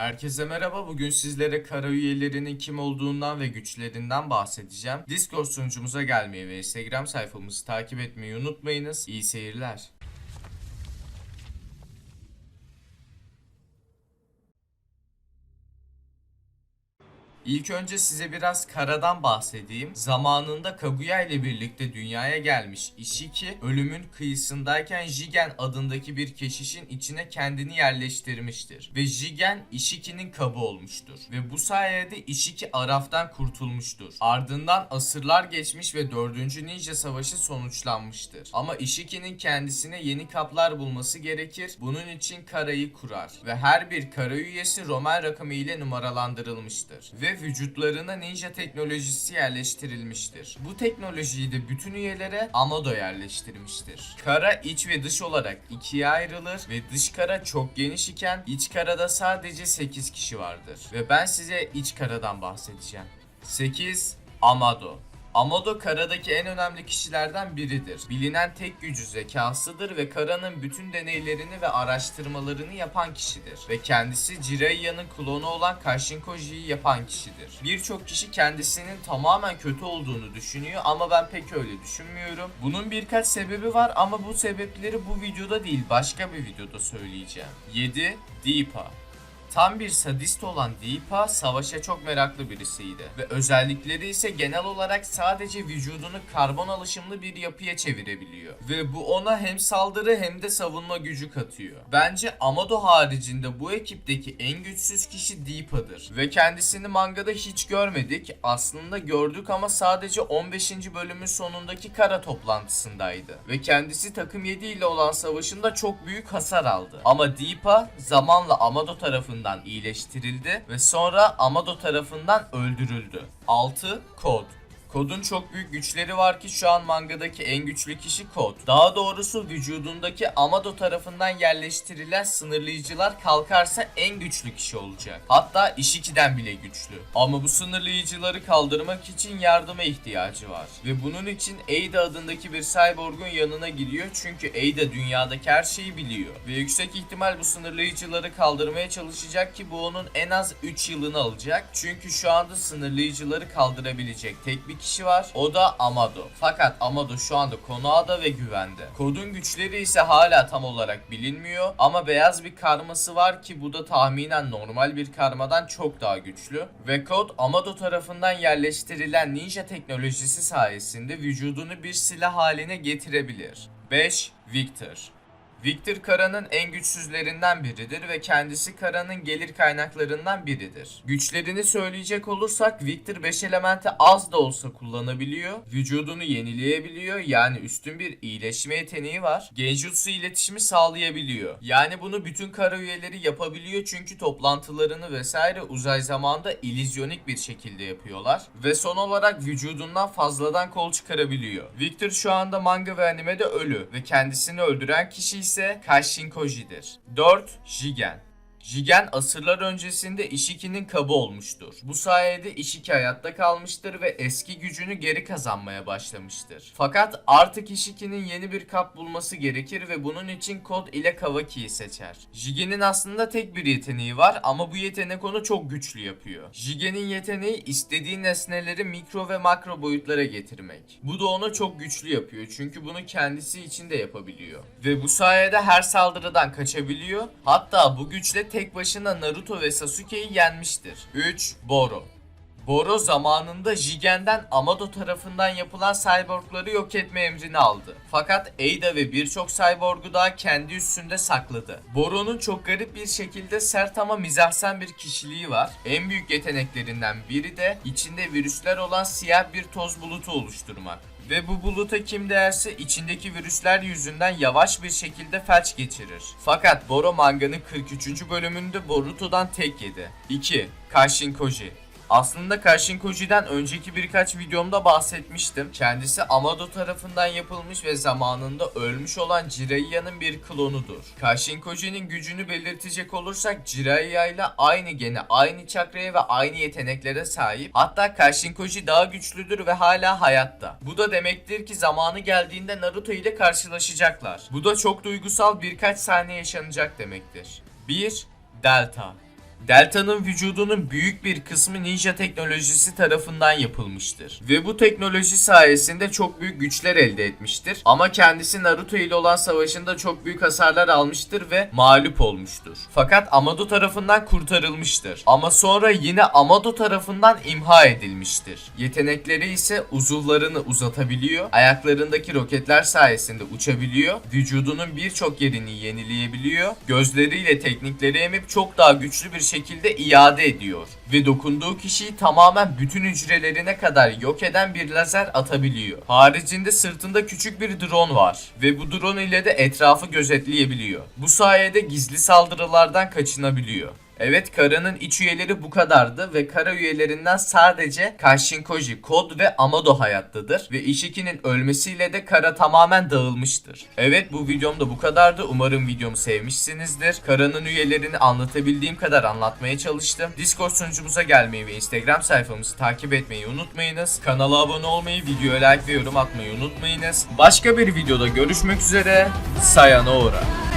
Herkese merhaba. Bugün sizlere kara üyelerinin kim olduğundan ve güçlerinden bahsedeceğim. Discord sunucumuza gelmeyi ve Instagram sayfamızı takip etmeyi unutmayınız. İyi seyirler. İlk önce size biraz karadan bahsedeyim. Zamanında Kaguya ile birlikte dünyaya gelmiş Ishiki, ölümün kıyısındayken Jigen adındaki bir keşişin içine kendini yerleştirmiştir. Ve Jigen Ishiki'nin kabı olmuştur. Ve bu sayede Ishiki Araf'tan kurtulmuştur. Ardından asırlar geçmiş ve 4. Ninja Savaşı sonuçlanmıştır. Ama Ishiki'nin kendisine yeni kaplar bulması gerekir. Bunun için Kara'yı kurar. Ve her bir Kara üyesi Roman rakamı ile numaralandırılmıştır. Ve vücutlarına ninja teknolojisi yerleştirilmiştir. Bu teknolojiyi de bütün üyelere Amado yerleştirmiştir. Kara iç ve dış olarak ikiye ayrılır ve dış kara çok geniş iken iç karada sadece 8 kişi vardır. Ve ben size iç karadan bahsedeceğim. 8. Amado Amado Kara'daki en önemli kişilerden biridir. Bilinen tek gücü zekasıdır ve Kara'nın bütün deneylerini ve araştırmalarını yapan kişidir. Ve kendisi Jiraiyan'ın klonu olan Kashinkoji'yi yapan kişidir. Birçok kişi kendisinin tamamen kötü olduğunu düşünüyor ama ben pek öyle düşünmüyorum. Bunun birkaç sebebi var ama bu sebepleri bu videoda değil başka bir videoda söyleyeceğim. 7. Deepa Tam bir sadist olan Deepa savaşa çok meraklı birisiydi ve özellikleri ise genel olarak sadece vücudunu karbon alışımlı bir yapıya çevirebiliyor ve bu ona hem saldırı hem de savunma gücü katıyor. Bence Amado haricinde bu ekipteki en güçsüz kişi Deepa'dır ve kendisini mangada hiç görmedik. Aslında gördük ama sadece 15. bölümün sonundaki kara toplantısındaydı ve kendisi takım 7 ile olan savaşında çok büyük hasar aldı. Ama Deepa zamanla Amado tarafından iyileştirildi ve sonra Amado tarafından öldürüldü. 6. Kod Kod'un çok büyük güçleri var ki şu an mangadaki en güçlü kişi Kod. Daha doğrusu vücudundaki Amado tarafından yerleştirilen sınırlayıcılar kalkarsa en güçlü kişi olacak. Hatta Ishiki'den bile güçlü. Ama bu sınırlayıcıları kaldırmak için yardıma ihtiyacı var. Ve bunun için Ada adındaki bir cyborg'un yanına gidiyor çünkü Ada dünyadaki her şeyi biliyor. Ve yüksek ihtimal bu sınırlayıcıları kaldırmaya çalışacak ki bu onun en az 3 yılını alacak. Çünkü şu anda sınırlayıcıları kaldırabilecek tek bir kişi var. O da Amado. Fakat Amado şu anda Konoha'da ve güvende. Kodun güçleri ise hala tam olarak bilinmiyor ama beyaz bir karması var ki bu da tahminen normal bir karmadan çok daha güçlü. Ve Kod Amado tarafından yerleştirilen ninja teknolojisi sayesinde vücudunu bir silah haline getirebilir. 5. Victor Victor Kara'nın en güçsüzlerinden biridir ve kendisi Kara'nın gelir kaynaklarından biridir. Güçlerini söyleyecek olursak Victor 5 elementi az da olsa kullanabiliyor. Vücudunu yenileyebiliyor yani üstün bir iyileşme yeteneği var. Genjutsu iletişimi sağlayabiliyor. Yani bunu bütün Kara üyeleri yapabiliyor çünkü toplantılarını vesaire uzay zamanda illüzyonik bir şekilde yapıyorlar. Ve son olarak vücudundan fazladan kol çıkarabiliyor. Victor şu anda manga ve animede ölü ve kendisini öldüren kişi ise Kashinkoji'dir. 4. Jigen Jigen asırlar öncesinde Ishiki'nin kabı olmuştur. Bu sayede Ishiki hayatta kalmıştır ve eski gücünü geri kazanmaya başlamıştır. Fakat artık Ishiki'nin yeni bir kap bulması gerekir ve bunun için Kod ile Kawaki'yi seçer. Jigen'in aslında tek bir yeteneği var ama bu yetenek onu çok güçlü yapıyor. Jigen'in yeteneği istediği nesneleri mikro ve makro boyutlara getirmek. Bu da onu çok güçlü yapıyor çünkü bunu kendisi için de yapabiliyor. Ve bu sayede her saldırıdan kaçabiliyor. Hatta bu güçle tek başına Naruto ve Sasuke'yi yenmiştir. 3. Boro Boro zamanında Jigen'den Amado tarafından yapılan cyborgları yok etme emrini aldı. Fakat Ada ve birçok cyborgu daha kendi üstünde sakladı. Boro'nun çok garip bir şekilde sert ama mizahsen bir kişiliği var. En büyük yeteneklerinden biri de içinde virüsler olan siyah bir toz bulutu oluşturmak. Ve bu buluta kim değerse içindeki virüsler yüzünden yavaş bir şekilde felç geçirir. Fakat Boro manganın 43. bölümünde Boruto'dan tek yedi. 2. Kashinkoji aslında Kashinkoji'den önceki birkaç videomda bahsetmiştim. Kendisi Amado tarafından yapılmış ve zamanında ölmüş olan Jiraiya'nın bir klonudur. Kashinkoji'nin gücünü belirtecek olursak Jiraiya ile aynı gene, aynı çakraya ve aynı yeteneklere sahip. Hatta Kashinkoji daha güçlüdür ve hala hayatta. Bu da demektir ki zamanı geldiğinde Naruto ile karşılaşacaklar. Bu da çok duygusal birkaç saniye yaşanacak demektir. 1. Delta Delta'nın vücudunun büyük bir kısmı ninja teknolojisi tarafından yapılmıştır. Ve bu teknoloji sayesinde çok büyük güçler elde etmiştir. Ama kendisi Naruto ile olan savaşında çok büyük hasarlar almıştır ve mağlup olmuştur. Fakat Amado tarafından kurtarılmıştır. Ama sonra yine Amado tarafından imha edilmiştir. Yetenekleri ise uzuvlarını uzatabiliyor, ayaklarındaki roketler sayesinde uçabiliyor, vücudunun birçok yerini yenileyebiliyor, gözleriyle teknikleri emip çok daha güçlü bir şekilde iade ediyor ve dokunduğu kişiyi tamamen bütün hücrelerine kadar yok eden bir lazer atabiliyor. Haricinde sırtında küçük bir drone var ve bu drone ile de etrafı gözetleyebiliyor. Bu sayede gizli saldırılardan kaçınabiliyor. Evet Kara'nın iç üyeleri bu kadardı ve Kara üyelerinden sadece Kashinkoji, Kod ve Amado hayattadır ve Ishiki'nin ölmesiyle de Kara tamamen dağılmıştır. Evet bu videom da bu kadardı. Umarım videomu sevmişsinizdir. Kara'nın üyelerini anlatabildiğim kadar anlatmaya çalıştım. Discord sunucumuza gelmeyi ve Instagram sayfamızı takip etmeyi unutmayınız. Kanala abone olmayı, videoya like ve yorum atmayı unutmayınız. Başka bir videoda görüşmek üzere. Sayonara.